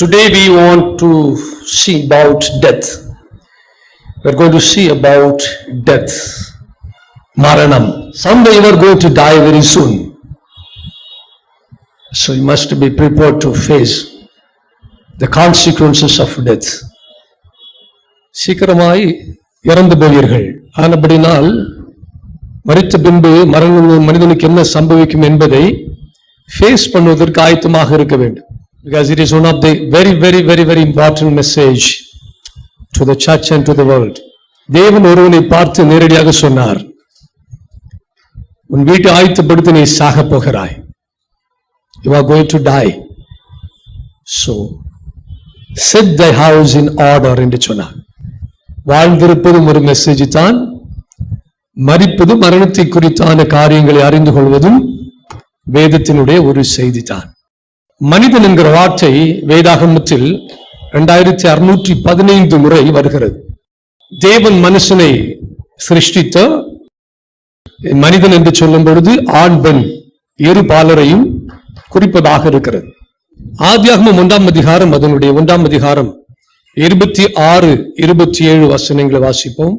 Today we want to see about death. We're going to see about death. Maranam. Someday you are going to die very soon. So you must be prepared to face the consequences of death. சீக்கிரமாய் இறந்து போவீர்கள் ஆனபடினால் மறித்த பின்பு மரண மனிதனுக்கு என்ன சம்பவிக்கும் என்பதை ஃபேஸ் பண்ணுவதற்கு ஆயத்தமாக இருக்க வேண்டும் because it is one of the very, very, very, very important message to the church and to the world. தேவன் ஒருவனை பார்த்து நேரடியாக சொன்னார் உன் வீட்டை ஆயத்தப்படுத்தி நீ சாக போகிறாய் you are going to die so set the house in order என்று சொன்னார் வாழ்ந்திருப்பதும் ஒரு மெசேஜ் தான் மறிப்பதும் மரணத்தை குறித்தான காரியங்களை அறிந்து கொள்வதும் வேதத்தினுடைய ஒரு செய்தி தான் மனிதன் என்கிற வார்த்தை வேதாகமத்தில் இரண்டாயிரத்தி அறுநூற்றி பதினைந்து முறை வருகிறது. தேவன் மனுஷனை சிருஷ்டித்த மனிதன் என்று சொல்லும் பொழுது ஆண் பெண் இரு பாலரையும் குறிப்பதாக இருக்கிறது. ஆத்தியாகமம் ஒன்றாம் அதிகாரம் அதனுடைய ஒன்றாம் அதிகாரம் இருபத்தி ஆறு இருபத்தி ஏழு வசனங்களை வாசிப்போம்.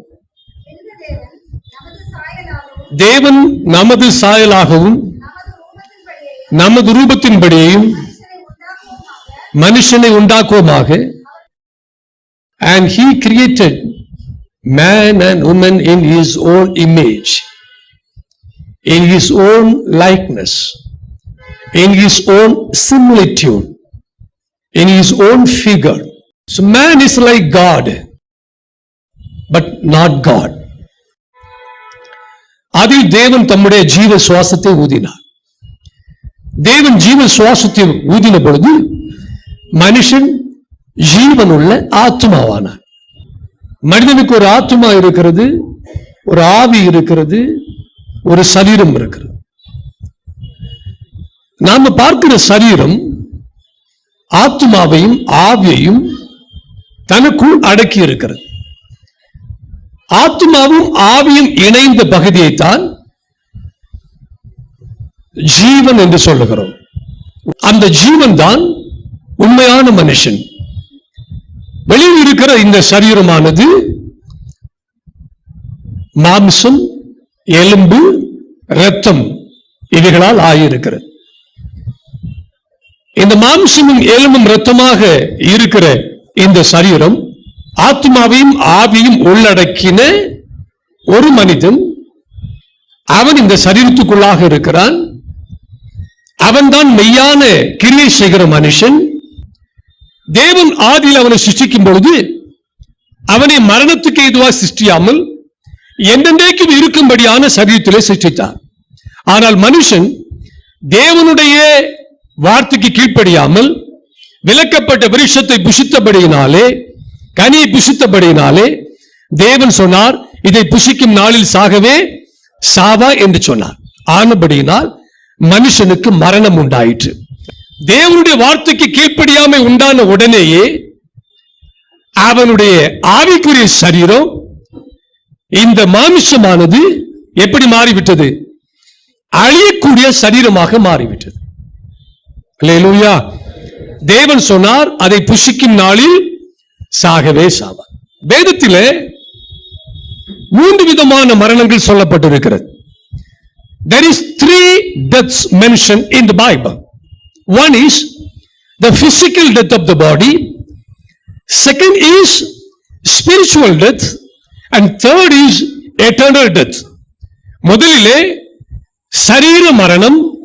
தேவன் நமது சாயலாகவும் நமது ரூபத்தின்படியையும் மனுஷனை உண்டாக்குவோமாக and he created man and woman in his own image in his own likeness in his own similitude in his own figure so man is like god but not god அதில் தேவன் தம்முடைய ஜீவ சுவாசத்தை ஊதினார் தேவன் ஜீவ சுவாசத்தை ஊதின பொழுது மனுஷன் ஜீவனுள்ள ஆத்மாவானார் மனிதனுக்கு ஒரு ஆத்மா இருக்கிறது ஒரு ஆவி இருக்கிறது ஒரு சரீரம் இருக்கிறது நாம பார்க்கிற சரீரம் ஆத்மாவையும் ஆவியையும் தனக்குள் அடக்கி இருக்கிறது ஆத்மாவும் ஆவியும் இணைந்த பகுதியைத்தான் ஜீவன் என்று சொல்லுகிறோம் அந்த ஜீவன் தான் உண்மையான மனுஷன். வெளியில் இருக்கிற இந்த சரீரமானது மாம்சம் எலும்பு ரத்தம் இவைகளால் ஆகியிருக்கிறது இந்த மாம்சமும் எலும்பும் ரத்தமாக இருக்கிற இந்த சரீரம் ஆத்மாவையும் ஆவியும் உள்ளடக்கின ஒரு மனிதன் அவன் இந்த சரீரத்துக்குள்ளாக இருக்கிறான். அவன்தான் மெய்யான கிரியை செய்கிற மனுஷன். தேவன் ஆதியில் அவனை சிருஷ்டிக்கும் பொழுது அவனை மரணத்துக்கு எதுவாக சிருஷ்டியாமல் என்றென்றைக்கும் இருக்கும்படியான சரீரத்திலே சிருஷ்டித்தார். ஆனால் மனுஷன் தேவனுடைய வார்த்தைக்கு கீழ்ப்படியாமல் விளக்கப்பட்ட விருஷத்தை புஷித்தபடியினாலே கனியை புஷித்தபடியினாலே தேவன் சொன்னார் இதை புஷிக்கும் நாளில் சாகவே சாவா என்று சொன்னார். ஆனபடியினால் மனுஷனுக்கு மரணம் உண்டாயிற்று. தேவனுடைய வார்த்தைக்கு கீழ்ப்படியாமை உண்டான உடனேயே அவனுடைய ஆவிக்குரிய சரீரம் இந்த மாமிசமானது எப்படி மாறிவிட்டது? அழியக்கூடிய சரீரமாக மாறிவிட்டது. தேவன் சொன்னார் அதை புஷிக்கும் நாளில் சாகவே சாவார். வேதத்திலே மூன்று விதமான மரணங்கள் சொல்லப்பட்டிருக்கிறது. There is three deaths mentioned in the bible. One is the physical death of the body. Second is spiritual death. And third is eternal death. முதலிலே சரீர மரணம்.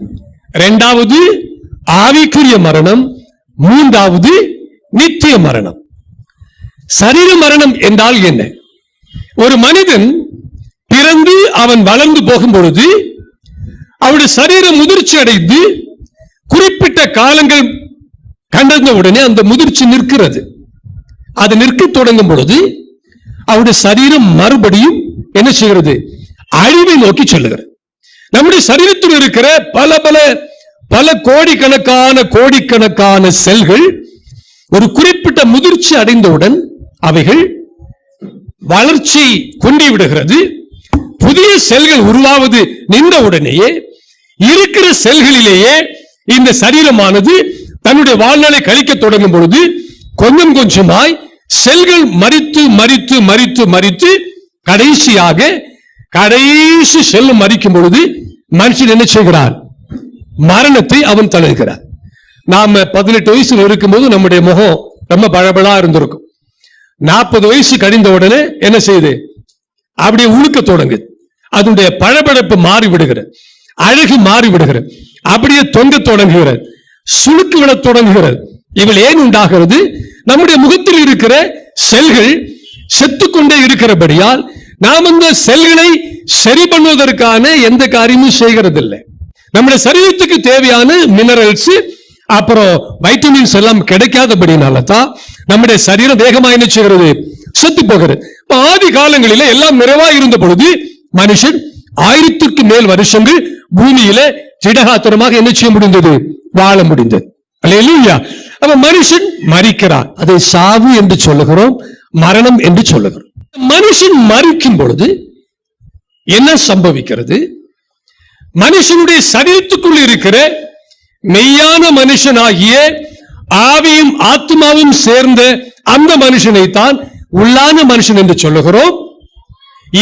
இரண்டாவது ஆவிக்குரிய மரணம். மூன்றாவது நித்திய மரணம். சரீர மரணம் என்றால் என்ன? ஒரு மனிதன் பிறந்து அவன் வளர்ந்து போகும் பொழுது அவருடைய சரீரம் முதிர்ச்சி அடைந்து குறிப்பிட்ட காலங்கள் கண்டந்த உடனே அந்த முதிர்ச்சி நிற்கிறது. அது நிற்க தொடங்கும் பொழுது அவருடைய சரீரம் மறுபடியும் என்ன செய்கிறது? அழிவை நோக்கி செல்லுகிறது. நம்முடைய சரீரத்தில் இருக்கிற பல பல பல கோடிக்கணக்கான கோடிக்கணக்கான செல்கள் ஒரு குறிப்பிட்ட முதிர்ச்சி அடைந்தவுடன் அவைகள் வளர்ச்சி கொண்டு விடுகிறது. புதிய செல்கள் உருவாவது நின்ற உடனேயே இருக்கிற செல்களிலேயே இந்த சரீரமானது தன்னுடைய வாழ்நாளை கழிக்க தொடங்கும் பொழுது கொஞ்சம் கொஞ்சமாய் செல்கள் மறித்து மறித்து மரித்து மறித்து கடைசியாக கடைசி செல் மறிக்கும் பொழுது மனுஷன் என்ன செய்கிறார்? மரணத்தை அவன் தழுகிறார் நாம பதினெட்டு வயசுல இருக்கும்போது நம்முடைய முகம் ரொம்ப பழபழா இருந்திருக்கும். நாற்பது வயசு கழிந்த உடனே என்ன செய்யுது? அப்படியே உழுக்க தொடங்குது. அதனுடைய பழபழப்பு மாறி விடுகிறது அழகு மாறி விடுகிறது அப்படியே தொங்க தொடங்குகிறது. சுழுக்கு விட தொடங்குகிறது. இவள் ஏன் உண்டாகிறது? நம்முடைய முகத்தில் இருக்கிற செல்கள் செத்துக்கொண்டே இருக்கிறபடியால் நாம் அந்த செல்களை சரி பண்ணுவதற்கான எந்த காரியமும் செய்கிறதில்லை. நம்முடைய சரீரத்துக்கு தேவையான மினரல்ஸ் அப்புறம் வைட்டமின்ஸ் எல்லாம் கிடைக்காதபடினால தான் நம்முடைய சரீரம் வேகமா என்ன செய்கிறது? செத்து போகிறது. இப்ப ஆதி காலங்களில எல்லாம் நிறைவா இருந்த பொழுது மனுஷன் ஆயிரத்திற்கு மேல் வருஷங்கள் பூமியில திடகாத்திரமாக என்ன செய்ய முடிந்தது? வாழ முடிந்தது. அப்ப மனுஷன் மறிக்கிறான் அதை சாவு என்று சொல்லுகிறோம் மரணம் என்று சொல்லுகிறோம். மனுஷன் மறிக்கும் பொழுது என்ன சம்பவிக்கிறது? மனுஷனுடைய சரீரத்துக்குள் இருக்கிற மெய்யான மனுஷனாகிய ஆவியும் ஆத்மாவும் சேர்ந்த அந்த மனுஷனை தான் உள்ளான மனுஷன் என்று சொல்லுகிறோம்.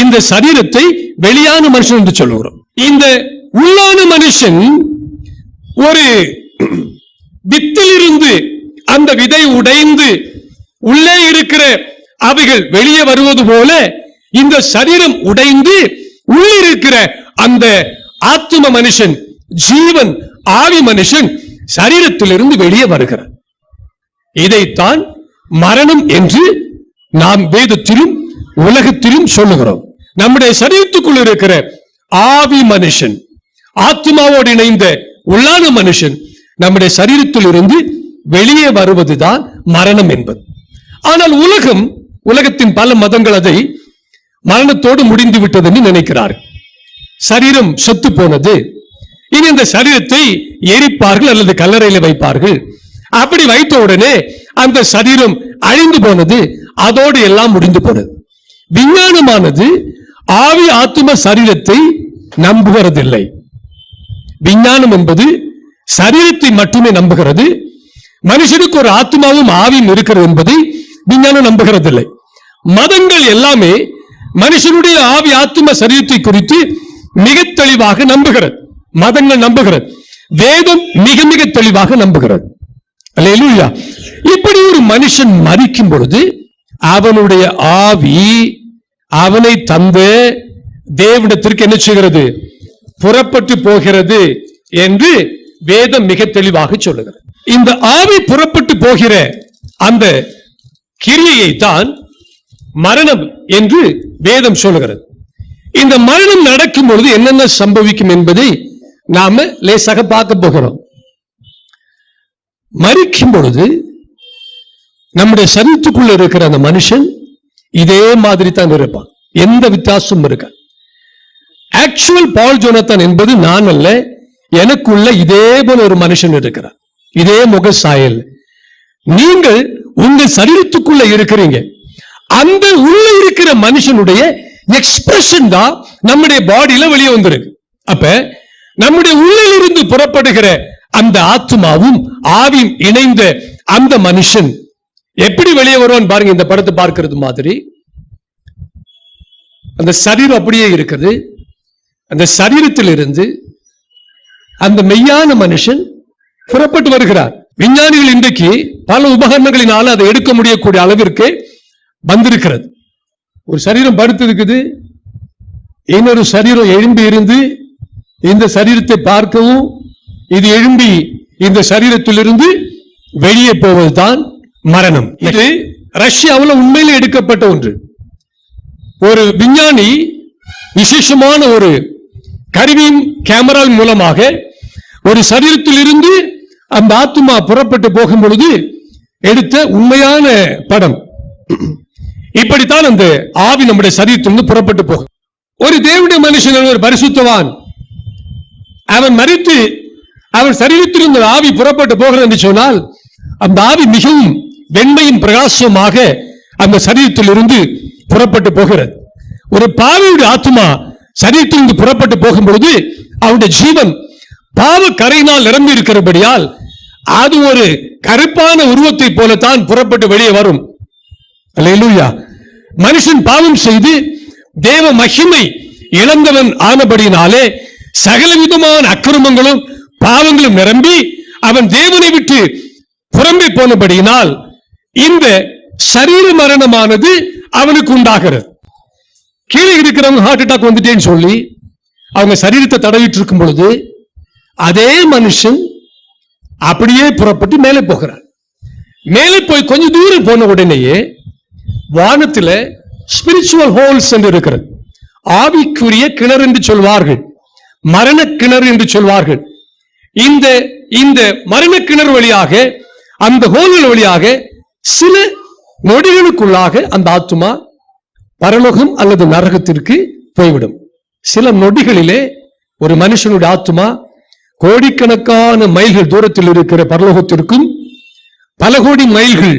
இந்த சரீரத்தை வெளியான மனுஷன் என்று சொல்லுகிறோம். இந்த உள்ளான மனுஷன் ஒரு வித்திலிருந்து அந்த விதை உடைந்து உள்ளே இருக்கிற அவைகள் வெளியே வருவது போல இந்த சரீரம் உடைந்து உள்ளே இருக்கிற அந்த ஆத்ம மனுஷன் ஜீவன் ஆவி மனுஷன் சரீரத்திலிருந்து வெளியே வருகிறார். இதைத்தான் மரணம் என்று நாம் வேதத்திலும் உலகத்திலும் சொல்லுகிறோம். நம்முடைய சரீரத்துக்குள் இருக்கிற ஆவி மனுஷன் ஆத்மாவோடு இணைந்த உள்ளான மனுஷன் நம்முடைய சரீரத்தில் இருந்து வெளியே வருவதுதான் மரணம் என்பது. ஆனால் உலகம் உலகத்தின் பல மதங்கள் அதை மரணத்தோடு முடிந்து விட்டது என்று நினைக்கிறார். சரீரம் செத்து போனது. இனி இந்த சரீரத்தை எரிப்பார்கள் அல்லது கல்லறையில வைப்பார்கள். அப்படி வைத்த உடனே அந்த சரீரம் அழிந்து போனது. அதோடு எல்லாம் முடிந்து போனது. விஞ்ஞானமானது ஆவி ஆத்தும சரீரத்தை நம்புகிறதில்லை. விஞ்ஞானம் என்பது சரீரத்தை மட்டுமே நம்புகிறது. மனுஷனுக்கு ஒரு ஆத்மாவும் ஆவியும் இருக்கிறது என்பதை விஞ்ஞானம் நம்புகிறதில்லை. மதங்கள் எல்லாமே மனுஷனுடைய ஆவி ஆத்ம சரீரத்தை குறித்து மிக தெளிவாக நம்புகிறது. மதங்கள் நம்புகிறது. வேதம் மிக மிக தெளிவாக நம்புகிறது. அல்லேலூயா. இப்படி ஒரு மனுஷன் மறிக்கும் பொழுது அவனுடைய ஆவி அவனை தந்து தேவனிடத்திற்கு என்ன செய்கிறது? புறப்பட்டு போகிறது என்று வேதம் மிக தெளிவாக சொல்லுகிறது. இந்த ஆவி புறப்பட்டு போகிற அந்த கிரியையை தான் மரணம் என்று வேதம் சொல்லுகிறது. இந்த மரணம் நடக்கும் பொழுது என்னென்ன சம்பவிக்கும் என்பதை நாம லேசாக பார்க்க போகிறோம். மறிக்கும் பொழுது நம்முடைய சரீரத்துக்குள்ள இருக்கிற அந்த மனுஷன் இதே மாதிரி தான் இருப்பான். எந்த வித்தியாசமும் இருக்க ஆக்சுவல் பால் ஜோனத்தன் என்பது நான் அல்ல எனக்குள்ள இதே போல ஒரு மனுஷன் இருக்கிறார். இதே முக சாயல். நீங்கள் உங்க சரீரத்துக்குள்ள இருக்கிறீங்க. அந்த உள்ள இருக்கிற மனுஷனுடைய எக்ஸ்பிரஷன் தான் நம்முடைய பாடியில வெளியே வந்திருக்கு. அப்ப நம்முடைய உள்ளில் இருந்து புறப்படுகிற அந்த ஆத்மாவும் ஆவியும் இணைந்த அந்த மனுஷன். எப்படி வெளியே வருவான் பாருங்க இந்த படத்தை பார்க்கிறது மாதிரி. அந்த சரீரம் அப்படியே இருக்குது. அந்த சரீரத்தில் இருந்து அந்த மெய்யான மனுஷன் புறப்பட்டு வருகிறார். விஞ்ஞானிகள் இன்றைக்கு பல உபகரணங்களினால அதை எடுக்க முடியக்கூடிய அளவிற்கு வந்திருக்கிறது. ஒரு சரீரம் படுத்து இருக்குது. இன்னொரு சரீரம் எழும்பி இருந்து இந்த சரீரத்தை பார்க்கவும் இது எழும்பி இந்த சரீரத்திலிருந்து வெளியே போவதுதான் மரணம். இது ரஷ்யாவில் உண்மையில எடுக்கப்பட்ட ஒன்று. ஒரு விஞ்ஞானி விசேஷமான ஒரு கருவியின் கேமரா மூலமாக ஒரு சரீரத்திலிருந்து அந்த ஆத்மா புறப்பட்டு போகும் பொழுது எடுத்த உண்மையான படம். இப்படித்தான் அந்த ஆவி நம்முடைய சரீரத்திலிருந்து புறப்பட்டு போகும். ஒரு தேவனுடைய மனுஷன் ஒரு பரிசுத்தவான் அவன் மறித்து அவன் சரீரத்திலிருந்து ஆவி புறப்பட்டு போகிறது என்று சொன்னால் அந்த ஆவி மிகவும் வெண்மையின் பிரகாசமாக அந்த சரீரத்தில் இருந்து புறப்பட்டு போகிறது. ஒரு பாவியுடைய ஆத்மா சரீரத்திலிருந்து புறப்பட்டு போகும் பொழுது அவனுடைய ஜீவன் பாவ கரையினால் நிரம்பி இருக்கிறபடியால் அது ஒரு கருப்பான உருவத்தை போலத்தான் புறப்பட்டு வெளியே வரும். மனுஷன் பாவம் செய்து தேவ மகிமை இழந்தவன் ஆனபடினாலே சகலவிதமான அக்கிரமங்களும் பாவங்களும் நிரம்பி அவன் தேவனை விட்டு புறம்பே போனபடியினால் இந்த சரீர மரணமானது அவனுக்கு உண்டாகிறது. கீழே இருக்கிறவங்க ஹார்ட் அட்டாக் வந்துட்டேன்னு சொல்லி அவங்க சரீரத்தை தடவிட்டு இருக்கும் பொழுது அதே மனுஷன் அப்படியே புறப்பட்டு மேலே போகிறார். மேலே போய் கொஞ்ச தூரம் போன உடனேயே வானத்துல ஸ்பிரிச்சுவல் ஹோல்ஸ் என்று இருக்கிறது. ஆவிக்குரிய கிணறு என்று சொல்வார்கள். மரண கிணறு என்று சொல்வார்கள். இந்த இந்த மரண கிணறு வழியாக அந்த ஹோல்கள் வழியாக சில நொடிகளுக்குள்ளாக அந்த ஆத்துமா பரலோகம் அல்லது நரகத்திற்கு போய்விடும். சில நொடிகளிலே ஒரு மனுஷனுடைய ஆத்துமா கோடிக்கணக்கான மைல்கள் தூரத்தில் இருக்கிற பரலோகத்திற்கும் பல கோடி மைல்கள்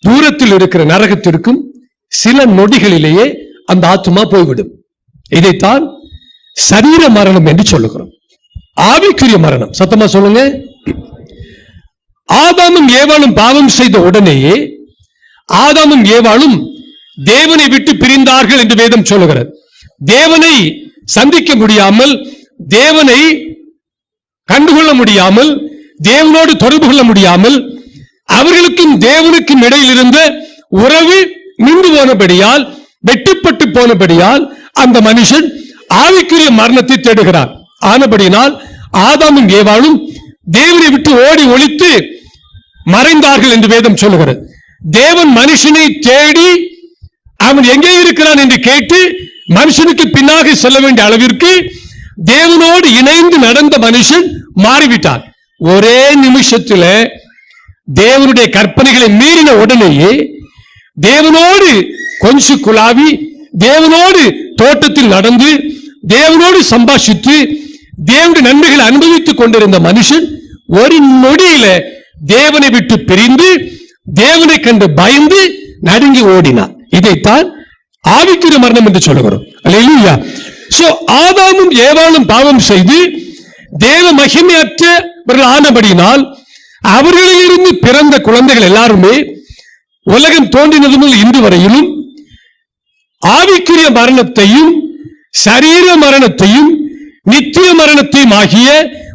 தூரத்தில் இருக்கிற நரகத்திற்கும் சில நொடிகளிலேயே அந்த ஆத்துமா போய்விடும். இதைத்தான் சரீர மரணம் என்று சொல்லுகிறோம். ஆவிக்குரிய மரணம். சத்தமா சொல்லுங்க. ஆதாமும் ஏவாளும் பாவம் செய்த உடனேயே ஆதாமும் ஏவாளும் தேவனை விட்டு பிரிந்தார்கள் என்று வேதம் சொல்லுகிறது. தேவனை சந்திக்க முடியாமல் தேவனை கண்டுகொள்ள முடியாமல் தேவனோடு தொடர்பு கொள்ள முடியாமல் அவர்களுக்கும் தேவனுக்கும் இடையில் இருந்த உறவு நின்று போனபடியால் வெட்டுப்பட்டு போனபடியால் அந்த மனுஷன் ஆவிக்குரிய மரணத்தை தேடுகிறார். ஆனபடியினால் ஆதாமும் ஏவாளும் தேவனை விட்டு ஓடி ஒழித்து மறைந்தார்கள் என்று வேதம் சொல்லுகிறது. தேவன் மனுஷனை தேடி அவன் எங்கே இருக்கிறான் என்று கேட்டு மனுஷனுக்கு பின்னாக செல்ல வேண்டிய அளவிற்கு தேவனோடு இணைந்து நடந்த மனுஷன் மாறிவிட்டான். ஒரே நிமிஷத்துல தேவனுடைய கற்பனைகளை மீறின உடனேயே தேவனோடு கொஞ்சு குழாவி தேவனோடு தோட்டத்தில் நடந்து தேவனோடு சம்பாஷித்து தேவனுடைய நன்மைகளை அனுபவித்துக் கொண்டிருந்த மனுஷன் ஒரு நொடியில தேவனை விட்டு பிரிந்து தேவனை கண்டு பயந்து நடுங்கி ஓடினான். இதைத்தான் ஆவிக்குரிய மரணம் என்று சொல்லுகிறோம். அல்லேலூயா. சோ ஆதாமும் ஏவாளும் பாவம் செய்து தேவ மகிமையற்றவர்கள் ஆனபடியினால் அவர்களிலிருந்து பிறந்த குழந்தைகள் எல்லாருமே உலகம் தோன்றினது முதல் இன்று வரையிலும் ஆவிக்குரிய மரணத்தையும் சரீர மரணத்தையும் நித்திய மரணத்தையும் ஆகிய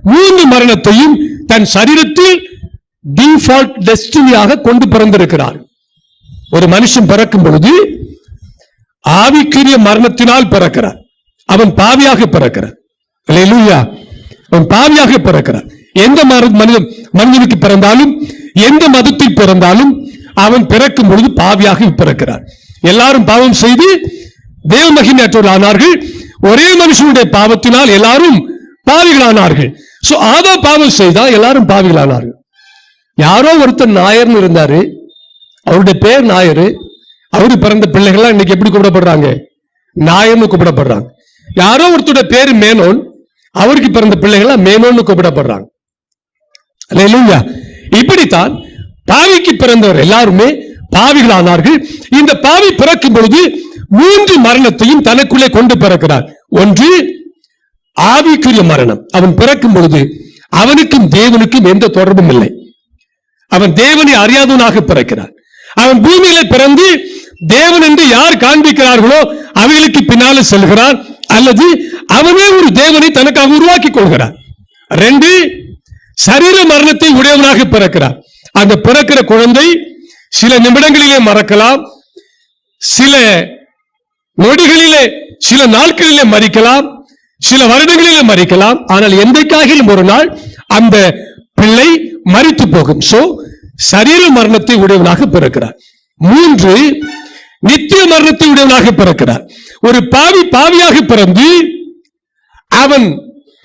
மூன்று மரணத்தையும் தன் சரீரத்தில் டிஃபால்ட் டெஸ்டினியாக கொண்டு பிறந்திருக்கிறார். ஒரு மனுஷன் பிறக்கும் பொழுது ஆவிக்குரிய மரணத்தினால் பிறக்கிறார். அவன் பாவியாக பிறக்கிறார். அவன் பாவியாக பிறக்கிறார். எந்த மனிதன் மனிதனுக்கு பிறந்தாலும் எந்த மதத்தில் பிறந்தாலும் அவன் பிறக்கும் பொழுது பாவியாக பிறக்கிறார். எல்லாரும் பாவம் செய்து தேவ மகிமையற்றோர் ஆனார்கள் ஒரே மனுஷனுடைய பாவத்தினால் எல்லாரும் பாவிகளானார்கள். சோ ஆதா பாவம் செய்தா எல்லாரும் பாவிகளானார்கள். யாரோ ஒருத்தர் நாயர்னு இருந்தாரு. அவருடைய பேர் நாயரு. அவரு பிறந்த பிள்ளைகள்லாம் இன்னைக்கு எப்படி கூப்பிடப்படுறாங்க? நாயர்னு கூப்பிடப்படுறாங்க. யாரோ ஒருத்தருடைய பேர் மேனோன். அவருக்கு பிறந்த பிள்ளைகள்லாம் மேனோன்னு கூப்பிடப்படுறாங்க. இல்லையா இப்படித்தான் பாவிக்கு பிறந்தவர் எல்லாருமே பாவிகளானார்கள். இந்த பாவி பிறக்கும் பொழுது மூன்று மரணத்தையும் தனக்குள்ளே கொண்டு பிறக்கிறார். ஒன்று ஆவிக்குரிய மரணம். அவன் பிறக்கும் பொழுது அவனுக்கும் தேவனுக்கும் எந்த தொடர்பும் இல்லை. அவன் தேவனை அறியாதவனாக பிறக்கிறார். அவன் பூமியில பிறந்து தேவன் என்று யார் காண்பிக்கிறார்களோ அவைகளுக்கு பின்னால செல்கிறார் அல்லது அவனே ஒரு தேவனை தனக்காக உருவாக்கி கொள்கிறார் ரெண்டு சரீர மரணத்தை உடையவனாக பிறக்கிறார் அந்த பிறக்கிற குழந்தை சில நிமிடங்களிலே மறக்கலாம் சில நொடிகளிலே சில நாட்களிலே மறிக்கலாம் சில வருடங்களிலே மறிக்கலாம். ஆனால் எந்தைக்காகிலும் ஒரு நாள் அந்த பிள்ளை மறித்து போகும். சோ சரீர மரணத்தை உடையவனாக பிறக்கிறார். மூன்று நித்திய மரணத்தை உடையவனாக பிறக்கிறார். ஒரு பாவி பாவியாக பிறந்து அவன்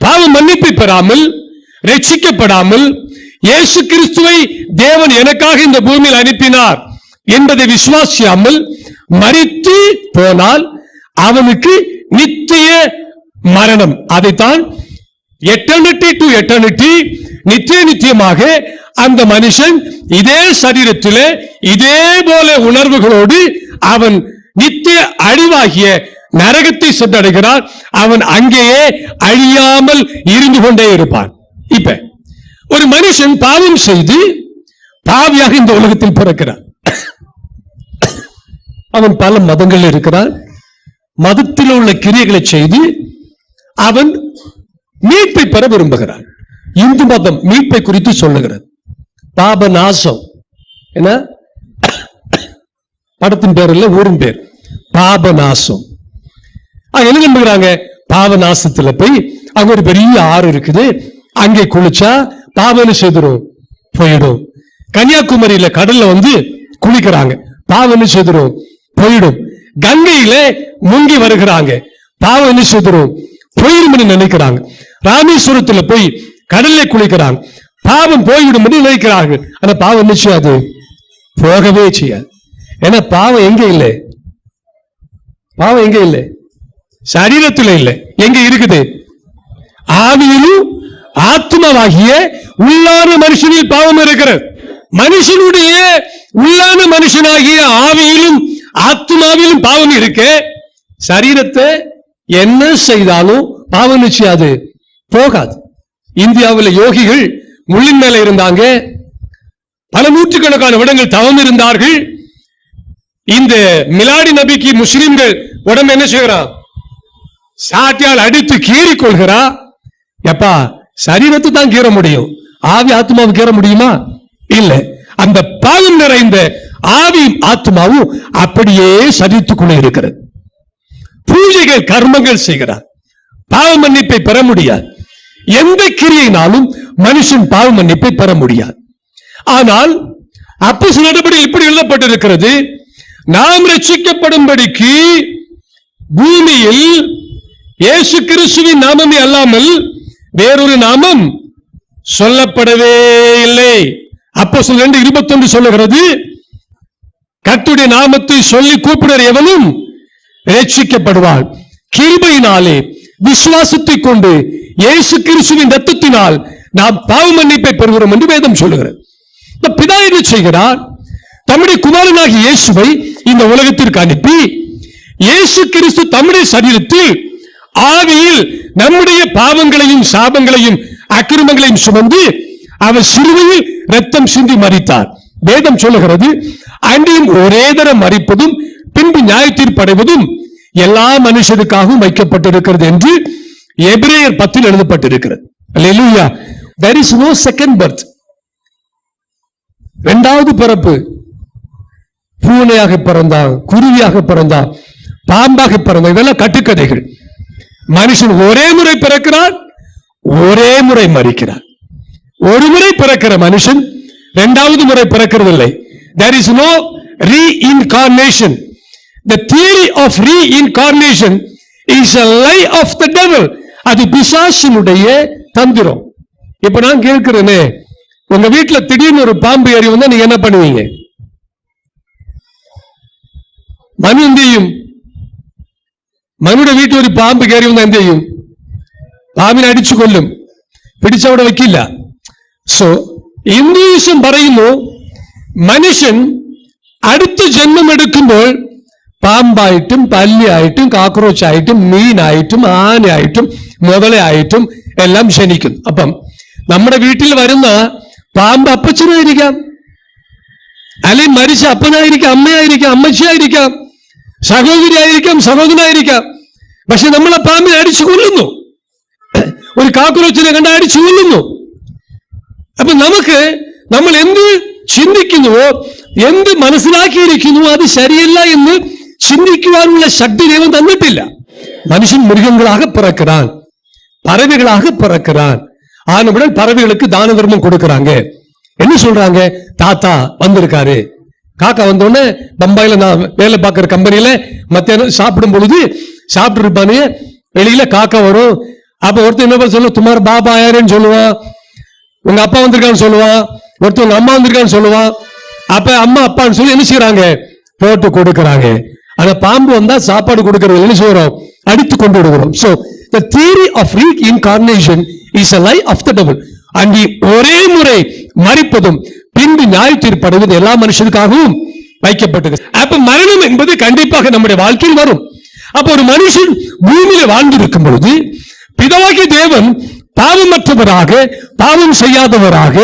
பாவ மன்னிப்பை பெறாமல் ரட்சிக்கப்படாமல் இயேசு கிறிஸ்துவை தேவன் எனக்காக இந்த பூமியில் அனுப்பினார் என்பதை விசுவாசியாமல் மறித்து போனால் அவனுக்கு நித்திய மரணம். அதைத்தான் எட்டர்னிட்டி டு எட்டர்னிட்டி நித்திய நித்தியமாக அந்த மனுஷன் இதே சரீரத்திலே இதே போல உணர்வுகளோடு அவன் நித்திய அழிவாகிய நரகத்தை சென்றடைகிறான். அவன் அங்கேயே அழியாமல் இருந்து கொண்டே இருப்பான். இப்ப ஒரு மனுஷன் பாவம் செய்து பாவியாக இந்த உலகத்தில் பிறக்கிறான். அவன் பல மதங்கள் இருக்கிறான். மதத்தில் உள்ள கிரியைகளை செய்து அவன் மீட்பை பெற விரும்புகிறான். இந்து மதம் மீட்பை குறித்து சொல்லுகிறது. பாப நாசம் என்ன? படத்தின் பேர் இல்ல ஊரின் பேர். பாப நாசம் என்ன நம்புகிறாங்க? பாவ நாசத்துல போய் அங்க ஒரு பெரிய ஆறு இருக்குது. அங்கே குளிச்சா பாவம் செதுரும் போயிடும். கன்னியாகுமரியில கடல்ல வந்து குளிக்கிறாங்க. பாவம் செதுரும் போயிடும். கங்கையில முங்கி வருகிறாங்க. பாவம் செதுரும் போயிடும் நினைக்கிறாங்க. ராமேஸ்வரத்துல போய் கடல்ல குளிக்கிறாங்க. பாவம் போய்விடும் நினைக்கிறார்கள். ஆனா பாவம் என்ன செய்யாது? போகவே செய்யாது. ஏன்னா பாவம் எங்க இல்லை? பாவம் எங்க இல்லை? சரீரத்தில் இல்லை. எங்க இருக்குது? ஆவியிலும் ஆத்மாவாகிய உள்ளான மனுஷனில் பாவம் இருக்கிறது. மனுஷனுடைய உள்ளான மனுஷனாகிய ஆவியிலும் ஆத்மாவிலும் பாவம் இருக்கு. சரீரத்தை என்ன செய்தாலும் பாவம் நிச்சயாது போகாது. இந்தியாவில் யோகிகள் முள்ளின் மேல இருந்தாங்க. பல நூற்றுக்கணக்கான விடங்கள் தவம் இருந்தார்கள். இந்த மிலாடி நபிக்கு முஸ்லிம்கள் உடம்பு என்ன செய்கிறான் சாட்டியால் அடித்து கீறி கொள்கிறா எப்பா சரீரத்தை தான் கீற முடியும். ஆவி ஆத்மாவை கீற முடியுமா? இல்ல. அந்த பாவம் நிறைந்த ஆவி ஆத்மாவும் அப்படியே சரித்துக்குள்ளே இருக்கிறது. பூஜைகள் கர்மங்கள் செய்கிறார். பாவ மன்னிப்பை பெற முடியாது. எந்த கிரியையினாலும் மனுஷன் பாவ மன்னிப்பை பெற முடியாது. ஆனால் அப்போ நடபடி இப்படி எழுதப்பட்டிருக்கிறது நாம் ரட்சிக்கப்படும்படிக்கு பூமியில் இயேசு கிறிஸ்துவின் நாமமே அல்லாமல் வேறொரு நாமம் சொல்லப்படவே இல்லை. அப்போ சொல்ல ரெண்டு இருபத்தொன்று சொல்லுகிறது கத்துடைய நாமத்தை சொல்லி கூப்பிடுற எவனும் ரட்சிக்கப்படுவாள் கிருபையினாலே விசுவாசத்தை கொண்டு இயேசு கிறிஸ்துவின் ரத்தத்தினால் நாம் பாவ மன்னிப்பை பெறுகிறோம் என்று வேதம் சொல்லுகிறது. இந்த பிதா என்ன செய்கிறார்? தம்முடைய குமாரனாகிய இயேசுவை இந்த உலகத்திற்கு அனுப்பி இயேசு கிறிஸ்து தம்முடைய சரீரத்தில் ஆவியில் நம்முடைய பாவங்களையும் சாபங்களையும் அக்கிரமங்களையும் சுமந்து அவர் சிறுவையில் ரத்தம் சிந்தி மறித்தார் வேதம் சொல்லுகிறது அன்றியும் ஒரே தரம் மறிப்பதும் பின்பு நியாயத்தீர்ப்படைவதும் எல்லா மனுஷருக்காகவும் வைக்கப்பட்டிருக்கிறது என்று எபிரேயர் பத்தில் எழுதப்பட்டிருக்கிறது. There is no second birth இரண்டாவது பிறப்பு. பூனையாக பிறந்தா குருவியாக பிறந்தா பாம்பாக பிறந்தா இதெல்லாம் கட்டுக்கதைகள். மனுஷன் ஒரே முறை பிறக்கிறான் ஒரே முறை மறிக்கிறான். ஒரு முறை பிறக்கிற மனுஷன் இரண்டாவது முறை பிறக்கிறதில்லை. Is no no reincarnation. Theory of reincarnation is a lie of the devil அது பிசாசினுடைய தந்திரம். இப்ப நான் கேட்கிறேனே உங்க வீட்டுல திடீர்னு ஒரு பாம்பு ஏறி வந்தா நீங்க என்ன பண்ணுவீங்க மனு എന്ത് ചെയ്യും മനുടെ വീട്ടിൽ ഒരു പാമ്പ് കയറി വന്നാൽ എന്ത് ചെയ്യും പാമ്പിനെ അടിച്ചു കൊല്ലും പിടിച്ചവിടെ വെക്കില്ല സോ ഹിന്ദുയിസം പറയുന്നു മനുഷ്യൻ അടുത്ത ജന്മം എടുക്കുമ്പോൾ പാമ്പായിട്ടും പല്ലിയായിട്ടും കാക്രോച്ചായിട്ടും മീനായിട്ടും ആനയായിട്ടും മുതലയായിട്ടും എല്ലാം ജനിക്കുന്നു അപ്പം നമ്മുടെ വീട്ടിൽ വരുന്ന പാമ്പ് അപ്പച്ചനായിരിക്കാം. അല്ലെങ്കിൽ മരിച്ച അപ്പനായിരിക്കാം അമ്മയായിരിക്കാം അമ്മച്ചിയായിരിക്കാം സഹോദരിയായിരിക്കാം സഹോദരനായിരിക്കാം. പക്ഷെ നമ്മളെ പാമ്പിനെ അടിച്ചു കൊല്ലുന്നു. ഒരു കാക്കുറച്ചിനെ കണ്ട അടിച്ചു കൊല്ലുന്നു. അപ്പൊ നമുക്ക് നമ്മൾ എന്ത് ചിന്തിക്കുന്നുവോ എന്ത് മനസ്സിലാക്കിയിരിക്കുന്നുവോ അത് ശരിയല്ല എന്ന് ചിന്തിക്കുവാനുള്ള ശക്തി ദൈവം തന്നിട്ടില്ല. മനുഷ്യൻ മൃഗങ്ങളാകെ പിറക്കിടാൻ പറവികളാകെ പിറക്കിടാൻ ஆனவுடன் பறவைகளுக்கு தான தர்மம் கொடுக்கறாங்க. என்ன சொல்றாங்க? தாத்தா வந்திருக்காரு. காக்கா வந்தோடனே பம்பாயில நான் வேலை பார்க்குற கம்பெனியில மத்தியானம் சாப்பிடும் பொழுது சாப்பிட்டு இருப்பானே வெளியில காக்கா வரும். அப்ப ஒருத்தர் என்ன சொல்லுவோம் துமார் பாபா யாருன்னு சொல்லுவான். உங்க அப்பா வந்திருக்கான்னு சொல்லுவான். ஒருத்தர் உங்க அம்மா வந்திருக்கான்னு சொல்லுவான். அப்ப அம்மா அப்பான்னு சொல்லி என்ன செய்யறாங்க போட்டு கொடுக்கறாங்க. ஆனா பாம்பு வந்தா சாப்பாடு கொடுக்கறது என்ன செய்யறோம் அடித்து கொண்டு விடுகிறோம். So the theory of reincarnation is a lie of the devil. அங்கே ஒரே முறை மறிப்பதும் பின்பு நியாய தீர்ப்படைவது எல்லா மனுஷனுக்காகவும் வைக்கப்பட்டது. அப்ப மரணம் என்பது கண்டிப்பாக நம்முடைய வாழ்க்கையில் வரும். அப்ப ஒரு மனுஷன் பூமியில வாழ்ந்திருக்கும் பொழுது பிதாவாகிய தேவன் பாவமற்றவராக பாவம் செய்யாதவராக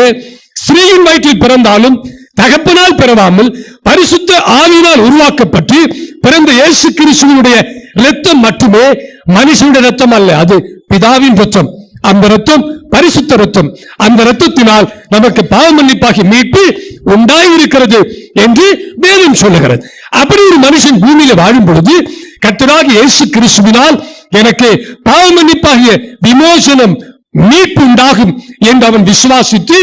ஸ்ரீயின் வயிற்றில் பிறந்தாலும் தகப்பனால் பிறவாமல் பரிசுத்த ஆவினால் உருவாக்கப்பட்டு பிறந்த இயேசு கிறிஸ்துவனுடைய இரத்தம் மட்டுமே மனுஷனுடைய ரத்தம் அல்ல அது பிதாவின் ரத்தம். அந்த ரத்தம் பரிசுத்த ரத்தம். அந்த ரத்தத்தினால் நமக்கு பாவ மன்னிப்பாகி மீட்பு உண்டாயிருக்கிறது என்று மேலும் சொல்லுகிறது. அப்படி ஒரு மனுஷன் பூமியில வாழும் பொழுது கத்தராக இயேசு கிறிஸ்துவினால் எனக்கு பாவ மன்னிப்பாகிய விமோசனம் மீட்பு உண்டாகும் என்று அவன் விசுவாசித்து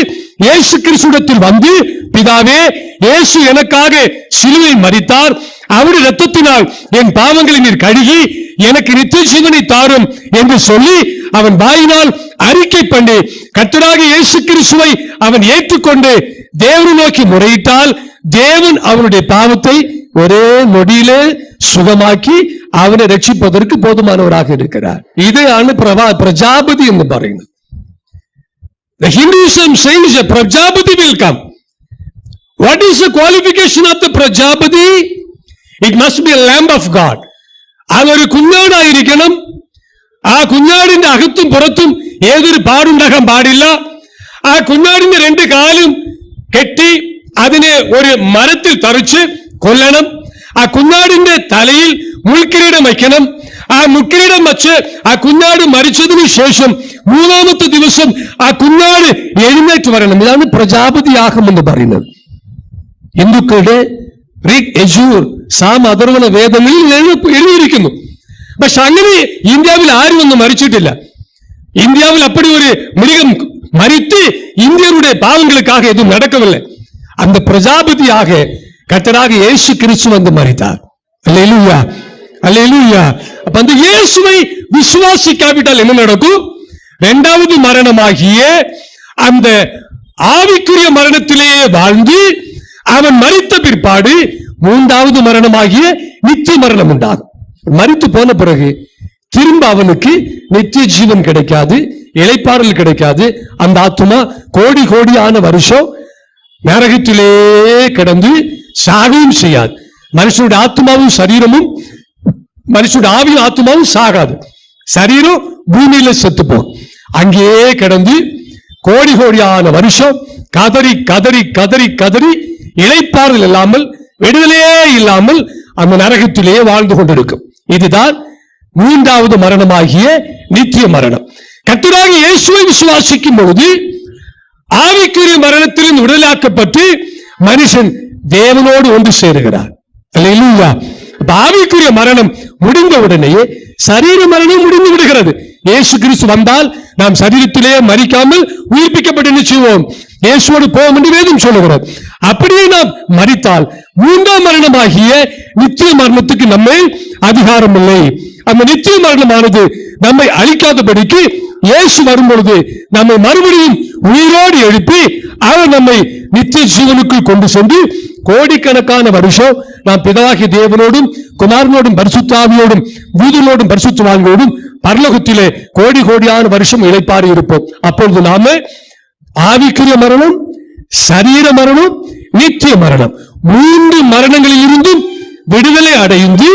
இயேசு கிறிஸ்துடத்தில் வந்து பிதாவே இயேசு எனக்காக சிலுவை மறித்தார் அவருடைய ரத்தத்தினால் என் பாவங்களை நீர் கழுகி எனக்கு நித்திய ஜீவனை தாரும் என்று சொல்லி அவன் வாயினால் அறிக்கை பண்ணி கர்த்தராக இயேசு கிறிஸ்துவை அவன் ஏற்றுக்கொண்டு தேவனை நோக்கி முறையிட்டால் தேவன் அவனுடைய பாவத்தை ஒரே நொடியிலே சுகமாக்கி அவனை ரட்சிப்பதற்கு போதுமானவராக இருக்கிறார் இதையான பிரபா பிரஜாபதி என்று പറയുന്നത് The Hinduism says a Prajapati will come. What is the qualification of the Prajapati? It must be a lamb of God. അതൊരു കുഞ്ഞാടായിരിക്കണം ആ കുഞ്ഞാടിന്റെ അകത്തും പുറത്തും ഏതൊരു പാടുണ്ടാകാൻ പാടില്ല ആ കുഞ്ഞാടിന്റെ രണ്ട് കാലും കെട്ടി അതിനെ ഒരു മരത്തിൽ തറിച്ച് കൊല്ലണം ആ കുഞ്ഞാടിന്റെ തലയിൽ മുൾക്കിരീടം വയ്ക്കണം ആ മുൾക്കിരീടം വച്ച് ആ കുഞ്ഞാട് മരിച്ചതിനു ശേഷം മൂന്നാമത്തെ ദിവസം ആ കുഞ്ഞാട് എഴുന്നേറ്റ് വരണം ഇതാണ് പ്രജാപതിയാഗം എന്ന് പറയുന്നത് ഹിന്ദുക്കളുടെ ഋഗ് യജൂർ സാം അഥർവണ വേദങ്ങളിൽ എഴുതി- എഴുതിയിരിക്കുന്നു പക്ഷെ അങ്ങനെ ഇന്ത്യാവിൽ ആരും ഒന്നും മരിച്ചിട്ടില്ല இந்தியாவில் அப்படி ஒரு மிருகம் மறித்து இந்தியருடைய பாவங்களுக்காக எதுவும் நடக்கவில்லை அந்த பிரஜாபதியாக கர்த்தராக இயேசு கிறிஸ்து வந்து மறித்தார் அல்லேலூயா அல்லா அப்ப அந்த இயேசுவை விசுவாசிக்காவிட்டால் என்ன நடக்கும்? இரண்டாவது மரணமாகிய அந்த ஆவிக்குரிய மரணத்திலேயே வாழ்ந்து அவன் மறித்த பிற்பாடு மூன்றாவது மரணமாகிய நித்திய மரணம் உண்டாகும். மறித்து போன பிறகு திரும்ப அவனுக்கு நித்திய ஜீவன் கிடைக்காது இளைப்பாறல் கிடைக்காது. அந்த ஆத்துமா கோடி கோடியான வருஷம் நரகத்திலே கிடந்து சாகவும் செய்யாது. மனுஷனுடைய ஆத்மாவும் சரீரமும் மனுஷனுடைய ஆவியும் ஆத்மாவும் சாகாது. சரீரம் பூமியில செத்து போகும் அங்கேயே கிடந்து கோடி கோடியான வருஷம் கதறி கதறி கதறி கதறி இளைப்பாறுதல் இல்லாமல் விடுதலையே இல்லாமல் அந்த நரகத்திலேயே வாழ்ந்து கொண்டிருக்கும். இதுதான் மூன்றாவது மரணமாகிய நித்திய மரணம். கர்த்தராகிய இயேசுவை விசுவாசிக்கும் பொழுது ஆவிக்குரிய மரணத்திலிருந்து விடுதலாக்கப்பட்டு மனுஷன் தேவனோடு ஒன்று சேருகிறார். இல்லையா பாவிக்குரிய மரணம் முடிந்த உடனேயே சரீர மரணம் முடிந்து விடுகிறது. இயேசு கிறிஸ்து வந்தால் நாம் சரீரத்திலே மறிக்காமல் உயிர்ப்பிக்கப்பட்டு நிச்சயம் இயேசுவோடு போவோம் என்று வேதம் சொல்லுகிறோம். அப்படியே நாம் மறித்தால் மூன்றாம் மரணமாகிய நித்திய மரணத்துக்கு நம்மை அதிகாரம் இல்லை அந்த நித்திய மரணமானது நம்மை அழிக்காதபடிக்கு இயேசு வரும்பொழுது நம்மை மறுபடியும் உயிரோடு எழுப்பி அவர் நம்மை நித்திய ஜீவனுக்குள் கொண்டு சென்று கோடிக்கணக்கான வருஷம் நாம் பிதாகிய தேவனோடும் குமாரனோடும் பரிசுத்தாவியோடும் பூதனோடும் பரிசுத்தவான்களோடும் பரலோகத்திலே கோடி கோடியான வருஷம் இழைப்பாறு இருப்போம். அப்பொழுது நாம ஆவிக்குரிய மரணம் சரீர மரணம் நித்திய மரணம் மூன்று மரணங்களில் இருந்தும் விடுதலை அடைந்து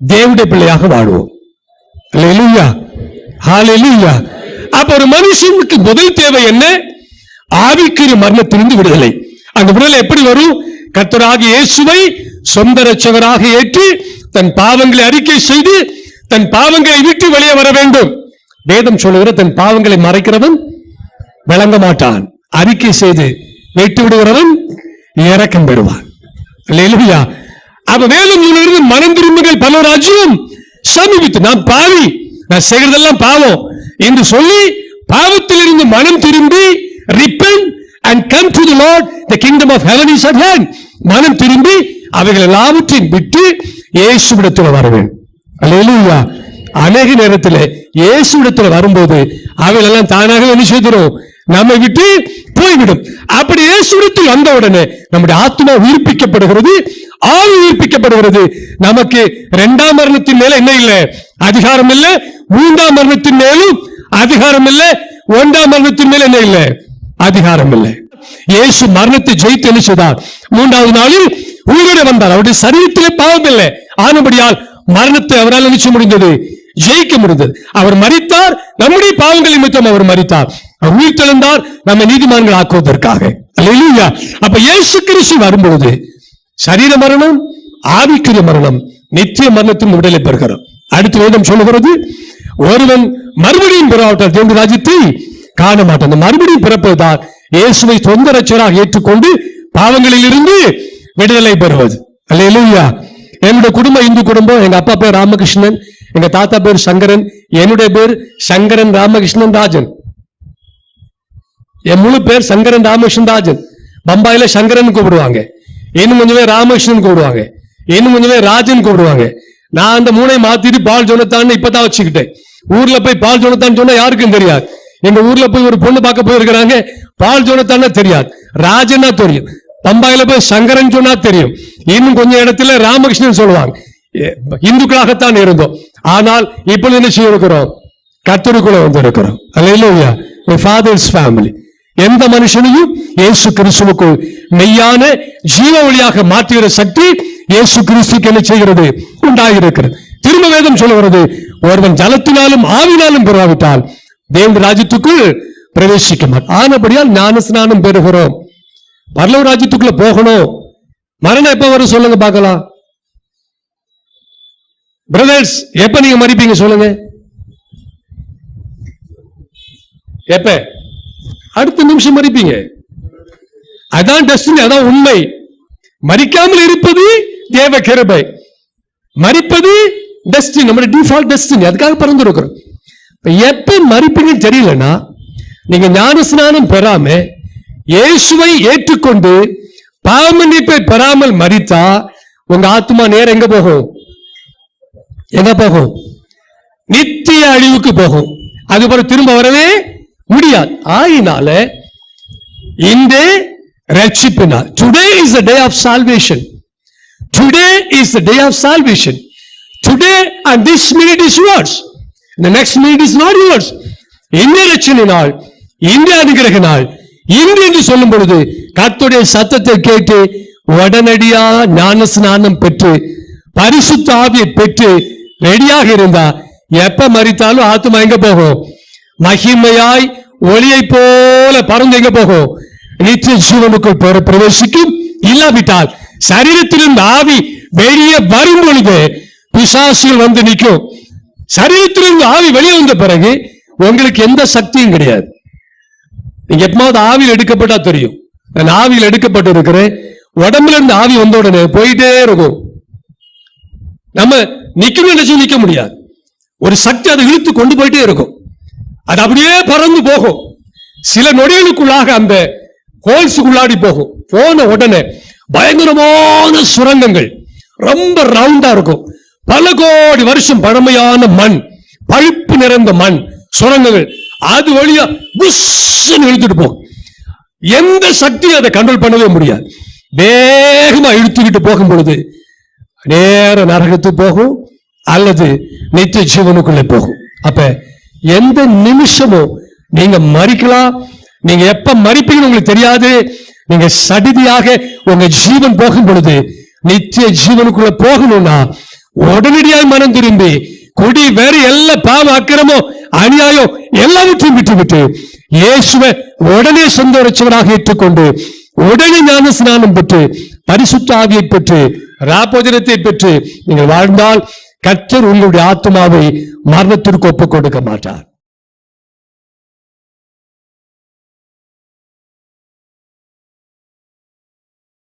தேவனுடைய பிள்ளையாக வாழ்வோம். அப்ப ஒரு மனுஷனுக்கு முதல் தேவை என்ன? ஆவிக்குரிய மரணத்திலிருந்து விடுதலை. அந்த விடுதலை எப்படி வரும்? கத்தராக இயேசுவை சொந்த ரட்சகராக ஏற்று தன் பாவங்களை அறிக்கை செய்து தன் பாவங்களை விட்டு வெளியே வர வேண்டும். வேதம் சொல்லுகிற தன் பாவங்களை மறைக்கிறவன் விளங்க மாட்டான். அறிக்கை செய்து வெட்டு விடுகிறவன் இறக்கம் பெறுவான். அப்ப வேதம் சொல்லுகிறது மனம் திரும்புங்கள். பல ராஜ்யம் சமீபித்து நான் பாவி நான் செய்கிறதெல்லாம் பாவம் என்று சொல்லி பாவத்திலிருந்து மனம் திரும்பி repent and come to the Lord the kingdom of heaven is at hand மனம் திரும்பி அவைகள் எல்லாவற்றையும் விட்டு இயேசுவிடத்தில் வர வேண்டும் அல்லேலூயா அநேக நேரத்தில் இயேசுவிடத்தில் வரும்போது அவைகள் எல்லாம் தானாக என்ன செய்திரும் நம்மை விட்டு போய்விடும். அப்படி இயேசுவிடத்தில் வந்த உடனே நம்முடைய ஆத்மா உயிர்ப்பிக்கப்படுகிறது. ஆவி உயிர்ப்பிக்கப்படுகிறது. நமக்கு இரண்டாம் மரணத்தின் மேல என்ன இல்லை? அதிகாரம் இல்லை. மூன்றாம் மரணத்தின் மேலும் அதிகாரம் இல்லை. ஒன்றாம் மரணத்தின் மேல என்ன இல்லை? அதிகாரம் இல்லை. இயேசு மரணத்தை ஜெயித்து என்ன மூன்றாவது நாளில் உயிரோடு வந்தார். அவருடைய சரீரத்திலே பாவம் இல்லை. ஆனபடியால் மரணத்தை அவரால் நினைச்ச முடிந்தது? ஜெயிக்க முடிந்தது. அவர் மறித்தார் நம்முடைய பாவங்கள் நிமித்தம் அவர் மறித்தார் உயிர் தெழுந்தார் நம்ம நீதிமான்கள் ஆக்குவதற்காக அப்ப இயேசு கிறிஸ்து வரும்போது சரீர மரணம் ஆவிக்குரிய மரணம் நித்திய மரணத்தின் விடுதலை பெறுகிறோம் அடுத்து வேதம் சொல்லுகிறது ஒருவன் மறுபடியும் பிறவாட்டால் தேவ ராஜ்யத்தை காண மாட்டான் மறுபடியும் பிறப்பதுதான் இயேசுவை தொந்தரச்சராக ஏற்றுக்கொண்டு பாவங்களில் இருந்து விடுதலை பெறுவது. அல்லேலூயா. என்னுடைய குடும்பம் இந்து குடும்பம் எங்க அப்பா பேர் ராமகிருஷ்ணன் எங்க தாத்தா பேர் சங்கரன் என்னுடைய பேர் சங்கரன் ராமகிருஷ்ணன் ராஜன். என் முழு பேர் சங்கரன் ராமகிருஷ்ணன் ராஜன். பம்பாயில சங்கரன் கூப்பிடுவாங்க. இன்னும் கொஞ்சம் பேர் ராமகிருஷ்ணன் கூப்பிடுவாங்க. இன்னும் கொஞ்சம் பேர் ராஜன் கூப்பிடுவாங்க. நான் அந்த மூணை மாத்திட்டு பால் ஜோனத்தான் இப்பதான் வச்சுக்கிட்டேன். ஊர்ல போய் பால் ஜோனத்தான் சொன்னா யாருக்கும் தெரியாது. எங்க ஊர்ல போய் ஒரு பொண்ணு பார்க்க போயிருக்கிறாங்க பால் ஜோனத்தான்னா தெரியாது. ராஜன்னா தெரியும். பம்பாயில போய் சங்கரன் சொன்னா தெரியும். இன்னும் கொஞ்சம் இடத்துல ராமகிருஷ்ணன் சொல்லுவாங்க. இந்துக்களாகத்தான் இருந்தோம். ஆனால் இப்பொழுது என்ன செய்ய இருக்கிறோம் கத்தருக்குள்ள வந்திருக்கிறோம் அல்லையா ஃபாதர்ஸ் ஃபேமிலி எந்த மனுஷனையும் இயேசு கிறிஸ்துவுக்கு மெய்யான ஜீவ வழியாக மாற்றுகிற சக்தி இயேசு கிறிஸ்துக்கு என்ன செய்கிறது? உண்டாயிருக்கிறது. திரும்ப வேதம் சொல்லுகிறது ஒருவன் ஜலத்தினாலும் ஆவினாலும் பெறாவிட்டால் தேவ ராஜ்யத்துக்குள் பிரவேசிக்க மாட்டான் ஆனபடியால் ஞான ஸ்நானம் பெறுகிறோம். பரலவ ராஜ்யத்துக்குள்ள போகணும். மரணம் எப்ப வரும் சொல்லுங்க பார்க்கலாம். பிரதர்ஸ் எப்ப நீங்க மறிப்பீங்க சொல்லுங்க. எப்ப? அடுத்த நிமிஷம் மறிப்பீங்க. அதான் டெஸ்டினி அதான் உண்மை. மறிக்காமல் இருப்பது தேவ கிருபை. மறிப்பது டெஸ்டினி நம்முடைய டிஃபால்ட் டெஸ்டினி அதுக்காக பிறந்திருக்கிறோம் எப்ப மறிப்பீங்கன்னு தெரியலன்னா நீங்க ஞான ஸ்நானம் பெறாம இயேசுவை ஏற்றுக்கொண்டு பாவமன்னிப்பை பெறாமல் மறித்தா உங்க ஆத்மா நேரம் எங்க போகும்? எங்க போகும்? நித்திய அழிவுக்கு போகும். அதுபோல திரும்ப வரவே முடியாது. ஆயினால இந்த ரட்சிப்பினால் today is day of salvation today is day of salvation today and this minute is yours இந்த next minute is not yours இந்த ரட்சணை நாள் இந்த அனுகிரக நாள் இன்று என்று சொல்லும் பொழுது கத்துடைய சத்தத்தை கேட்டு உடனடியா ஞான ஸ்நானம் பெற்று பரிசுத்த ஆவியை பெற்று ரெடியாக இருந்தா எப்ப மறித்தாலும் ஆத்மா எங்க போகும்? மகிமையாய் ஒளியை போல பறந்து எங்க போகும் நித்திய ஜீவனுக்குள் பிரவேசிக்கும் இல்லாவிட்டால் சரீரத்திலிருந்து ஆவி வெளியே வரும் பொழுது பிசாசுகள் வந்து நிற்கும். சரீரத்திலிருந்து ஆவி வெளியே வந்த பிறகு உங்களுக்கு எந்த சக்தியும் கிடையாது. நீங்க எப்பமாவது ஆவியில் எடுக்கப்பட்டா தெரியும். நான் ஆவியில் எடுக்கப்பட்டு இருக்கிறேன் உடம்புல இருந்து ஆவி வந்த உடனே போயிட்டே இருக்கும். நம்ம நிக்கணும் நினைச்சு நிக்க முடியாது. ஒரு சக்தி அதை இழுத்து கொண்டு போயிட்டே இருக்கும். அது அப்படியே பறந்து போகும். சில நொடிகளுக்குள்ளாக அந்த ஹோல்ஸுக்குள்ளாடி போகும். போன உடனே பயங்கரமான சுரங்கங்கள். ரொம்ப ரவுண்டா இருக்கும். பல கோடி வருஷம் பழமையான மண் பழுப்பு நிறைந்த மண் சுரங்கங்கள். அது வழியா புஷ்ன்னு இழுத்துட்டு போகும். எந்த சக்தியும் அதை கண்ட்ரோல் பண்ணவே முடியாது. வேகமா இழுத்துக்கிட்டு போகும் பொழுது நேர நரகத்துக்கு போகும் அல்லது நித்திய ஜீவனுக்குள்ளே போகும். அப்ப எந்த நிமிஷமும் நீங்க மறிக்கலாம். நீங்க எப்ப மறிப்பீங்கன்னு உங்களுக்கு தெரியாது. நீங்க சடிதியாக உங்க ஜீவன் போகும் பொழுது நித்திய ஜீவனுக்குள்ள போகணும்னா உடனடியாக மனம் திரும்பி குடி வேற எல்லா பாவ அக்கிரமம் அநியாயம் எல்லாவற்றையும் விட்டு விட்டு இயேசுவை உடனே சொந்த ரட்சகராக ஏற்றுக்கொண்டு உடனே ஞான ஸ்நானம் பெற்று பரிசுத்த ஆவியை பெற்று ராபோஜனத்தை பெற்று நீங்கள் வாழ்ந்தால் கர்த்தர் உங்களுடைய ஆத்மாவை மரணத்திற்கு ஒப்புக் கொடுக்க மாட்டார்.